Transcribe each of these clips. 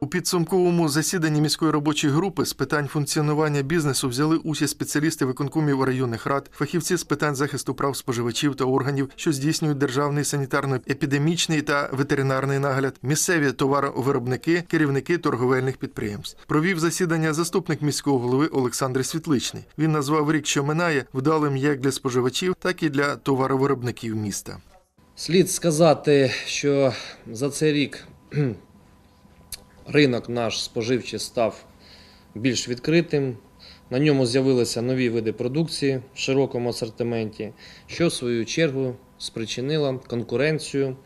У підсумковому засіданні міської робочої групи з питань функціонування бізнесу взяли участь спеціалісти виконкомів районних рад, фахівці з питань захисту прав споживачів та органів, що здійснюють державний санітарно-епідемічний та ветеринарний нагляд, місцеві товаровиробники, керівники торговельних підприємств. Провів засідання заступник міського голови Олександр Світличний. Він назвав рік, що минає, вдалим як для споживачів, так і для товаровиробників міста. Слід сказати, що за цей рік ринок наш споживчий став більш відкритим. На ньому з'явилися нові види продукції в широкому асортименті, що в свою чергу спричинило конкуренцію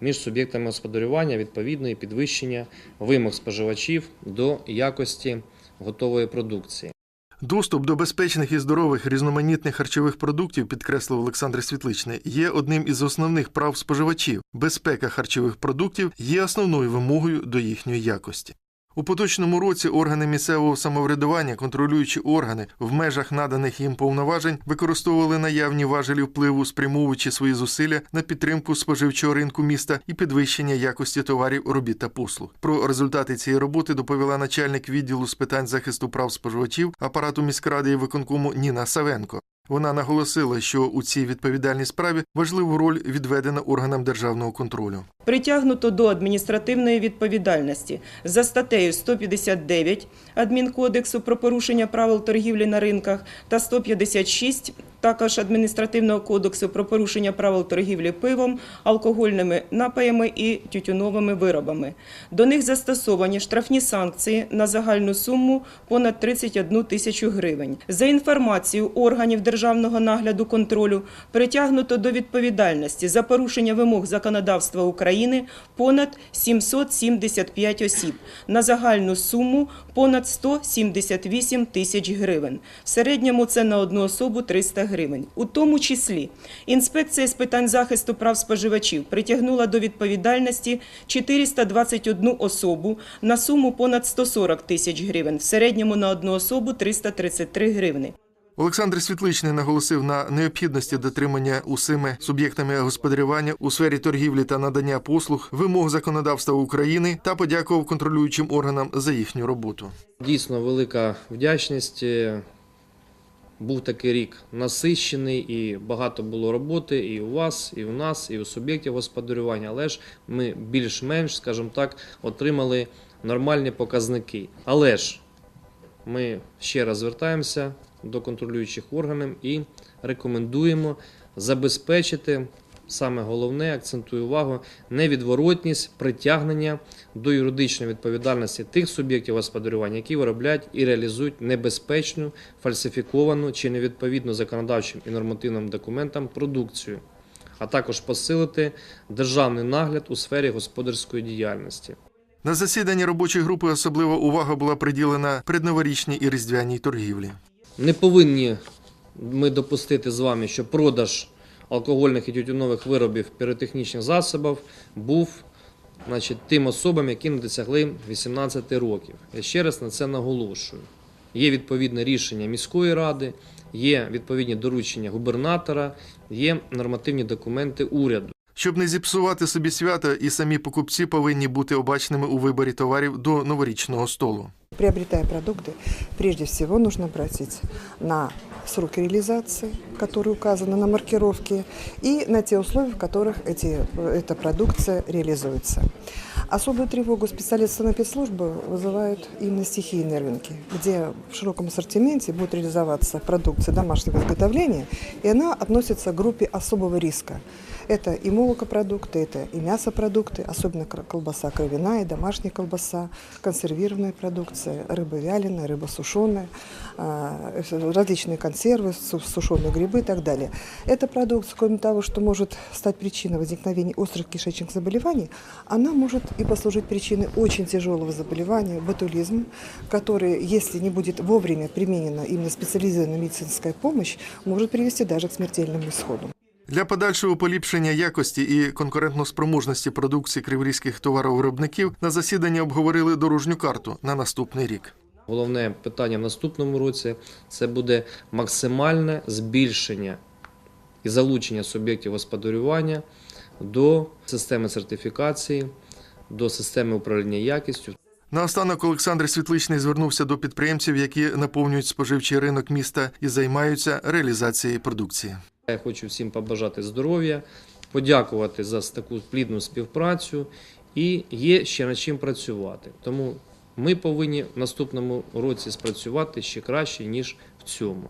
між суб'єктами господарювання, відповідно і підвищення вимог споживачів до якості готової продукції. Доступ до безпечних і здорових різноманітних харчових продуктів, підкреслив Олександр Світличний, є одним із основних прав споживачів. Безпека харчових продуктів є основною вимогою до їхньої якості. У поточному році органи місцевого самоврядування, контролюючі органи в межах наданих їм повноважень, використовували наявні важелі впливу, спрямовуючи свої зусилля на підтримку споживчого ринку міста і підвищення якості товарів, робіт та послуг. Про результати цієї роботи доповіла начальник відділу з питань захисту прав споживачів апарату міськради і виконкому Ніна Савенко. Вона наголосила, що у цій відповідальній справі важливу роль відведена органам державного контролю. Притягнуто до адміністративної відповідальності за статтею 159 Адмінкодексу про порушення правил торгівлі на ринках та 156 також адміністративного кодексу про порушення правил торгівлі пивом, алкогольними напоями і тютюновими виробами. До них застосовані штрафні санкції на загальну суму понад 31 тисячу гривень. За інформацією органів державного нагляду контролю притягнуто до відповідальності за порушення вимог законодавства України понад 775 осіб на загальну суму понад 178 тисяч гривень. В середньому це на одну особу 300 гривень. У тому числі інспекція з питань захисту прав споживачів притягнула до відповідальності 421 особу на суму понад 140 тисяч гривень. В середньому на одну особу 333 гривни. Олександр Світличний наголосив на необхідності дотримання усіми суб'єктами господарювання у сфері торгівлі та надання послуг вимог законодавства України та подякував контролюючим органам за їхню роботу. Дійсно велика вдячність. Був такий рік насищений і багато було роботи і у вас, і у нас, і у суб'єктів господарювання, але ж ми більш-менш, скажімо так, отримали нормальні показники. Але ж ми ще раз звертаємося до контролюючих органів і рекомендуємо забезпечити саме головне, акцентую увагу, невідворотність притягнення до юридичної відповідальності тих суб'єктів господарювання, які виробляють і реалізують небезпечну, фальсифіковану чи невідповідну законодавчим і нормативним документам продукцію, а також посилити державний нагляд у сфері господарської діяльності. На засіданні робочої групи особлива увага була приділена предноворічній і різдвяній торгівлі. Не повинні ми допустити з вами, що продаж алкогольних і тютюнових виробів піротехнічних засобів був значить, тим особам, які не досягли 18 років. Я ще раз на це наголошую. Є відповідне рішення міської ради, є відповідні доручення губернатора, є нормативні документи уряду. Щоб не зіпсувати собі свята, і самі покупці повинні бути обачними у виборі товарів до новорічного столу. Приобретая продукты, прежде всего нужно обратить на сроки реализации, которые указаны на маркировке, и на те условия, в которых эти, эта продукция реализуется. Особую тревогу специалисты санэпидслужбы вызывают именно стихийные рынки, где в широком ассортименте будет реализоваться продукция домашнего изготовления, и она относится к группе особого риска. Это и молокопродукты, это и мясопродукты, особенно колбаса кровяная, домашняя колбаса, консервированная продукция, рыба вяленая, рыба сушеная, а, различные консервы, су- сушеные грибы и так далее. Эта продукция, кроме того, что может стать причиной возникновения острых кишечных заболеваний, она может и послужить причиной очень тяжелого заболевания, ботулизм, который, если не будет вовремя применена именно специализированная медицинская помощь, может привести даже к смертельному исходу. Для подальшого поліпшення якості і конкурентноспроможності продукції криворізьких товаровиробників на засіданні обговорили дорожню карту на наступний рік. Головне питання в наступному році це буде максимальне збільшення і залучення суб'єктів господарювання до системи сертифікації, до системи управління якістю. Наостанок Олександр Світличний звернувся до підприємців, які наповнюють споживчий ринок міста і займаються реалізацією продукції. Я хочу всім побажати здоров'я, подякувати за таку плідну співпрацю і є ще над чим працювати. Тому ми повинні в наступному році спрацювати ще краще, ніж в цьому.